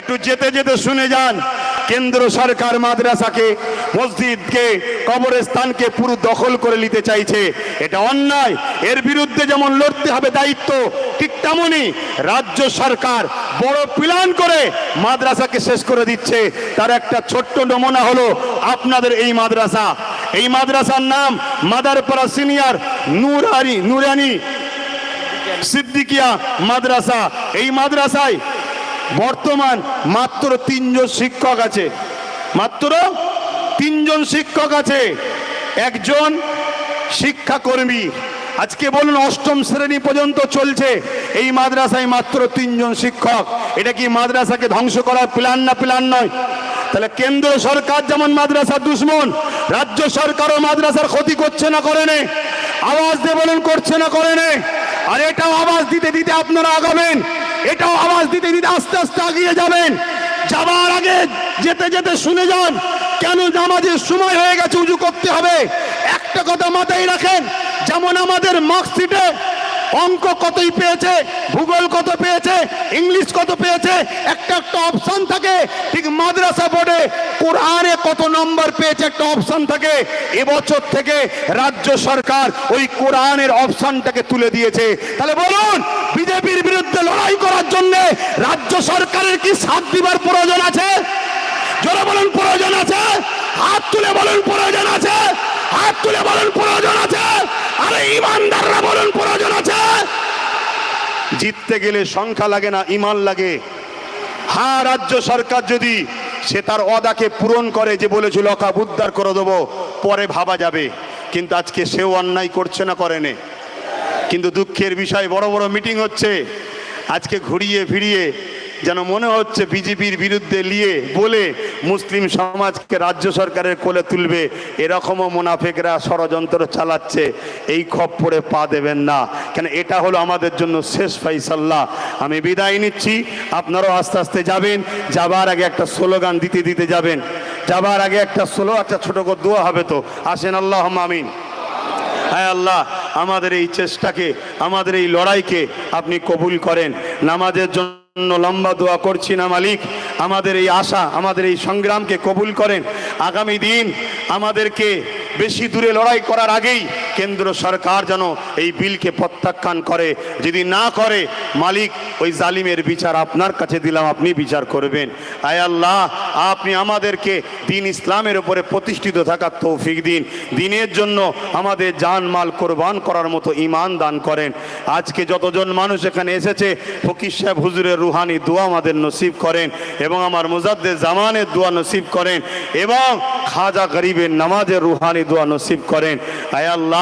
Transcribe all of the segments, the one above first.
একটু যেতে যেতে শুনে যান। কেন্দ্র সরকার মাদ্রাসাকে, মসজিদকে, কবরস্থানকে পুরো দখল করে নিতে চাইছে। এটা অন্যায়। এর বিরুদ্ধে যেমন লড়তে হবে দায়িত্ব, ঠিক তেমনই রাজ্য সরকার বড় প্ল্যান করে মাদ্রাসাকে শেষ করে দিচ্ছে। তার একটা ছোট্ট নমুনা হলো আপনাদের এই মাদ্রাসা। এই মাদ্রাসার নাম মাদারপাড়া সিনিয়র নুরানি নুরানি সিদ্দিকিয়া মাদ্রাসা। এই মাদ্রাসায় বর্তমান মাত্র তিনজন শিক্ষক আছে। মাত্র তিনজন শিক্ষক আছে। একজন শিক্ষাকর্মী। আজকে বলুন অষ্টম শ্রেণি পর্যন্ত চলছে। এই মাদ্রাসায় মাত্র তিনজন শিক্ষক। এটা কি মাদ্রাসাকে ধ্বংস করার প্ল্যান না প্ল্যান নয়? তাহলে কেন্দ্র সরকার যেমন মাদ্রাসার দুশ্মন, রাজ্য সরকারও মাদ্রাসার ক্ষতি করছে না, করে নে। আওয়াজ দিয়ে বলুন, করছে না, করে নে। আর এটাও আওয়াজ দিতে দিতে আপনারা আগাবেন। এটাও আওয়াজ দিতে দিতে আস্তে আস্তে আগিয়ে যাবেন। যাবার আগে যেতে যেতে শুনে যান, কেন নামাজের সময় হয়ে গেছে, উজু করতে হবে। একটা কথা মাথায় রাখেন, যেমন আমাদের মার্কশিটে অঙ্ক কতই পেয়েছে, ভূগোল কত পেয়েছে, ইংলিশ কত পেয়েছে, একটা একটা অপশন থাকে। ঠিক মাদ্রাসা বোর্ডে কোরআনে কত নম্বর পেয়েছে, একটা অপশন থাকে। এবছর থেকে রাজ্য সরকার ওই কোরআনের অপশনটাকে তুলে দিয়েছে। তাহলে বলুন, বিজেপির বিরুদ্ধে লড়াই করার জন্য রাজ্য সরকারের কি সাথ দিবার প্রয়োজন আছে? জোরে বলুন, প্রয়োজন আছে? হাত তুলে বলুন, প্রয়োজন আছে? হাত তুলে বলুন, প্রয়োজন আছে? আরে ইমানদাররা বলুন, প্রয়োজন আছে? জিততে গেলে সংখ্যা লাগে না, ইমান লাগে। হ্যাঁ রাজ্য সরকার যদি সে তার অদাকে পূরণ করে যে বলেছিল অকাপ উদ্ধার করে দেবো পরে ভাবা যাবে। কিন্তু আজকে সেও অন্যায় করছে না করেনে কিন্তু দুঃখের বিষয়, বড় বড় মিটিং হচ্ছে। আজকে ঘুরিয়ে ফিরিয়ে যেন মনে হচ্ছে বিজেপির বিরুদ্ধে নিয়ে বলে মুসলিম সমাজকে রাজ্য সরকারের কোলে তুলবে। এরকমও মুনাফেকরা ষড়যন্ত্র চালাচ্ছে। এই খপ্পরে পা দেবেন না। কেন এটা হলো আমাদের জন্য শেষ ফাইসাল্লাহ আমি বিদায় নিচ্ছি। আপনারাও আস্তে আস্তে যাবেন। যাবার আগে একটা স্লোগান দিতে দিতে যাবেন। যাবার আগে একটা স্লো একটা ছোট করে দোয়া হবে তো। আসেন আল্লাহ আমিন। হ্যাঁ আল্লাহ, আমাদের এই চেষ্টাকে, আমাদের এই লড়াইকে আপনি কবুল করেন। নামাজের জন্য লম্বা দোয়া করছি না, মালিক। আমাদের এই আশা, আমাদের এই সংগ্রামকে কবুল করেন। আগামী দিন আমাদেরকে বেশি দূরে লড়াই করার আগেই কেন্দ্র সরকার যেন এই বিলকে প্রত্যাখ্যান করে। যদি না করে, মালিক ওই জালিমের বিচার আপনার কাছে দিলাম, আপনি বিচার করবেন। আয় আল্লাহ, আপনি আমাদেরকে দিন ইসলামের উপরে প্রতিষ্ঠিত থাকার তৌফিক দিন। দিনের জন্য আমাদের জান মাল কোরবান করার মতো ইমান দান করেন। আজকে যতজন মানুষ এখানে এসেছে, ফকির সাহেব হুজুরের রুহানি দোয়া আমাদের নসিব করেন এবং আমার মুজাদ্দের জামানের দোয়া নসিব করেন এবং খাজা গরিবের নামাজের রুহানি দোয়া নসিব করেন। আয় আল্লাহ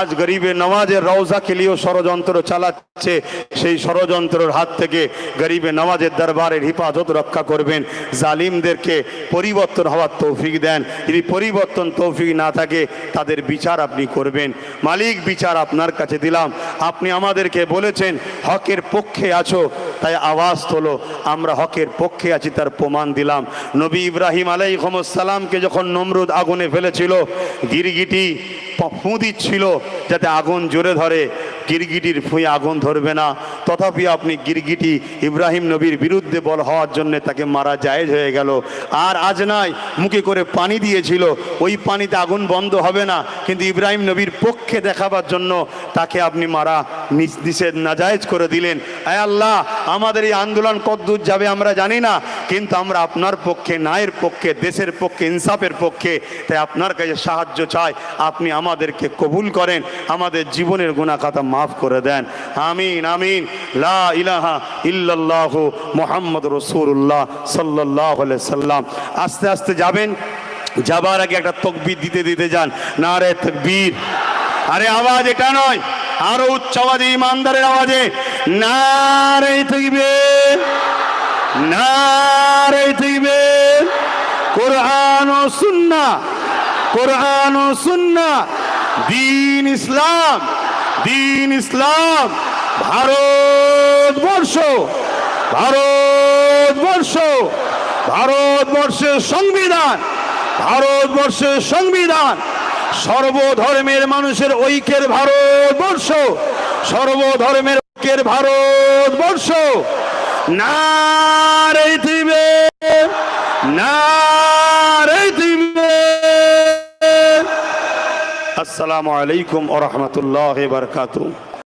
আজ গরিবের নামাজের রওজা খেলিও ষড়যন্ত্র চালাচ্ছে। সেই ষড়যন্ত্রের হাত থেকে গরিবের নামাজের দরবারের হিফাজত রক্ষা করবেন। জালিমদেরকে পরিবর্তন হওয়ার তৌফিক দেন। যদি পরিবর্তন তৌফিক না থাকে, তাদের বিচার আপনি করবেন। মালিক, বিচার আপনার কাছে দিলাম। আপনি আমাদেরকে বলেছেন, হকের পক্ষে আছো তাই আওয়াজ তোলো, আমরা হকের পক্ষে আছি, তার প্রমাণ দিলাম। নবী ইব্রাহিম আলাইসালামকে যখন নমরুদ আগুনে ফেলেছিল, গিরগিটি ফু দিচ্ছিল যাতে আগুন জোরে ধরে। গিরগিটির ফুঁয়ে আগুন ধরবে না। তথাপি আপনি গিরগিটি ইব্রাহিম নবীর বিরুদ্ধে বল হওয়ার জন্য তাকে মারা জায়েজ হয়ে গেল। আর আজ নয়, মুখে করে পানি দিয়েছিল। ওই পানিতে আগুন বন্ধ হবে না, কিন্তু ইব্রাহিম নবীর পক্ষে দেখাবার জন্য তাকে আপনি মারা নিষ- নিষেধ, নাজায়েজ করে দিলেন। আয় আল্লাহ আমাদের এই আন্দোলন কদ্দূর যাবে আমরা জানি না, কিন্তু আমরা আপনার পক্ষে ন্যায়ের পক্ষে, দেশের পক্ষে, ইনসাফের পক্ষে, তাই আপনার কাছে সাহায্য চাই, আপনি আমাদেরকে কবুল করেন, আমাদের জীবনের গুণাখাতা মাফ করে দেন। আমিন আমিন। লা ইলাহা ইল্লাল্লাহ মোহাম্মদ রসুল্লাহ সাল্লাহ সাল্লাম। আস্তে আস্তে যাবেন, যাবার আগে একটা তকবির দিতে দিতে যান। না রে তকবীর। আরে আওয়াজ এটা নয়, আরও উচ্চ আওয়াজে ইমানদারের আওয়াজে। না রে তকবীর নারে দিবে কোরআন ও সুন্না, কোরআন ও সুন্না। দিন ইসলাম দিন ইসলাম। ভারতবর্ষ ভারতবর্ষ, ভারতবর্ষের সংবিধান ভারতবর্ষের সংবিধান। সর্বধর্মের মানুষের ঐক্যের ভারতবর্ষ, সর্বধর্মের ঐক্যের ভারতবর্ষ বর্ষ। দিবে নারে দিবে। আসসালামু আলাইকুম ওয়া বারকাতু